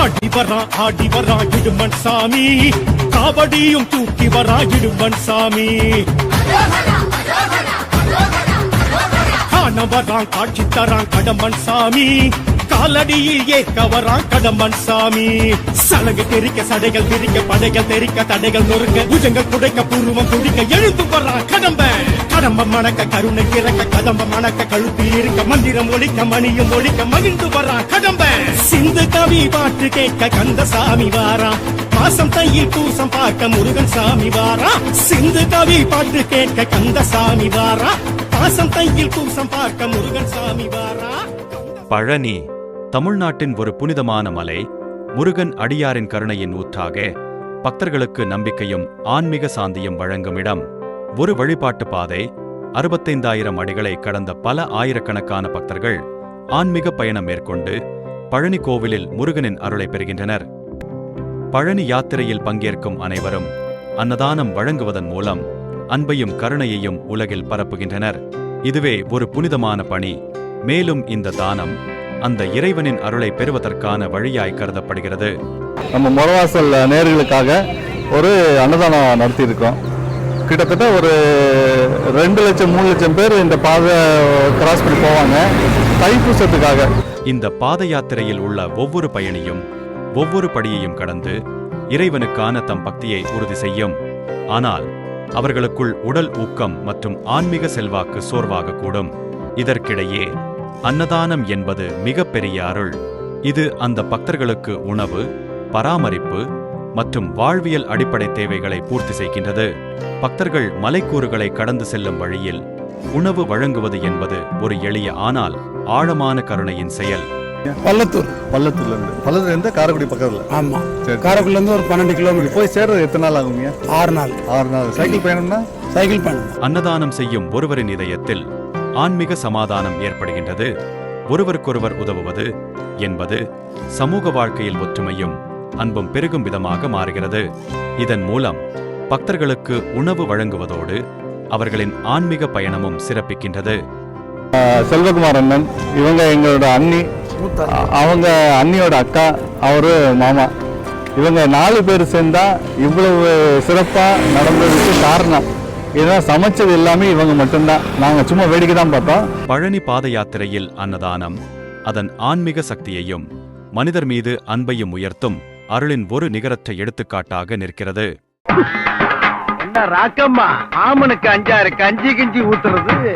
ஆடி வரா ஆடி வரா இடுமன் சாமி. காபடியும் தூக்கி வரா இடுமன் சாமி. காண வரான் காட்சி தரான் கடமன் சாமி. காலடியில் ஏக்க வரான் கடம்பன் சாமி. சலங்கு தெரிக்க சடைகள் தெரிக்க படைகள் தெரிக்க தடைகள் நொறுக்க புஜங்கள் குடைக்க பூர்வம் குடிக்க எழுந்து வரான் கடம்ப. கடம்ப மணக்க கருணை இறக்க கதம்ப மணக்க கழுத்தில் இருக்க மந்திரம் ஒழிக்க மணியும் ஒழிக்க மகிழ்ந்து வரான் கடம்ப சிந்து கவி பாட்டு கேட்க கந்த சாமி வாரா. மாசம் தையில் பூசம் பார்க்க முருகன் சாமி வாரா. சிந்து கவி பாட்டு கேட்க கந்த சாமி வாரா. மாசம் தையில் பூசம் பார்க்க முருகன் சாமி வாரா. பழனி தமிழ்நாட்டின் ஒரு புனிதமான மலை முருகன் அடியாரின் கருணையின் ஊற்றாக பக்தர்களுக்கு நம்பிக்கையும் ஆன்மீக சாந்தியும் வழங்கும் இடம். ஒரு வழிபாட்டு பாதை அறுபத்தைந்தாயிரம் அடிகளை கடந்த பல ஆயிரக்கணக்கான பக்தர்கள் ஆன்மீக பயணம் மேற்கொண்டு பழனி கோவிலில் முருகனின் அருளை பெறுகின்றனர். பழனி யாத்திரையில் பங்கேற்கும் அனைவரும் அன்னதானம் வழங்குவதன் மூலம் அன்பையும் கருணையையும் உலகில் பரப்புகின்றனர். இதுவே ஒரு புனிதமான பணி. மேலும் இந்த தானம் அந்த இறைவனின் அருளை பெறுவதற்கான வழியாய் கருதப்படுகிறது. நம்ம முறவாசல் நேர்களுக்காக ஒரு அன்னதானம் நடத்தியிருக்கோம். கிட்டத்தட்ட ஒரு ரெண்டு லட்சம் மூணு லட்சம் பேர் இந்த பாதை கிராஸ் பண்ணி போவாங்க. தைப்பூசத்துக்காக. இந்த பாத யாத்திரையில் உள்ள ஒவ்வொரு பயணியும் ஒவ்வொரு படியையும் கடந்து இறைவனுக்கான தம் பக்தியை உறுதி செய்யும். ஆனால் அவர்களுக்குள் உடல் ஊக்கம் மற்றும் ஆன்மீக செல்வாக்கு சோர்வாகக்கூடும் இதற்கிடையே அன்னதானம் என்பது மிகப்பெரிய அருள். இது அந்த பக்தர்களுக்கு உணவு பராமரிப்பு மற்றும் வாழ்வியல் அடிப்படை தேவைகளை பூர்த்தி செய்கின்றது. பக்தர்கள் மலைக்கூறுகளை கடந்து செல்லும் வழியில் உணவு வழங்குவது என்பது ஒரு எளிய ஆனால் ஆழமான கருணையின் செயல். பள்ளத்தூர். பள்ளத்துல இருந்து பள்ளத்துல இருந்து காரைக்குடி பக்கத்துல. ஆமா. சரி. காரைக்குடிலேருந்து ஒரு பன்னெண்டு கிலோமீட்டர் போய் சேர்றது எத்தனை நாள் ஆகுங்க? ஆறு நாள். ஆறு நாள். சைக்கிள் பயணம்னா? சைக்கிள் பயணம். அன்னதானம் செய்யும் ஒருவரின் இதயத்தில் ஆன்மீக சமாதானம் ஏற்படுகின்றது. ஒருவருக்கொருவர் உதவுவது என்பது சமூக வாழ்க்கையில் ஒற்றுமையும் அன்பும் பெருகும் விதமாக மாறுகிறது. இதன் மூலம் பக்தர்களுக்கு உணவு வழங்குவதோடு அவர்களின் ஆன்மீக பயணமும் சிறப்பிக்கின்றது. செல்வகுமார் அண்ணன் இவங்க எங்களோட அண்ணி அவங்க அண்ணியோட அக்கா அவரு மாமா. இவங்க நாலு பேர் சேர்ந்தா இவ்வளவு சிறப்பா நடந்ததுக்கு காரணம். இதெல்லாம் சமைச்சது எல்லாமே இவங்க மட்டும்தான். நாங்க சும்மா வேடிக்கை தான் பார்த்தோம் பழனி பாத யாத்திரையில் அன்னதானம் அதன் ஆன்மீக சக்தியையும் மனிதர் மீது அன்பையும் உயர்த்தும் அருளின் ஒரு நிகரற்ற எடுத்துக்காட்டாக நிற்கிறது. என்ன ராக்கம்மா? ஆமனுக்கு அஞ்சாறு கஞ்சி கிஞ்சி ஊத்துறது.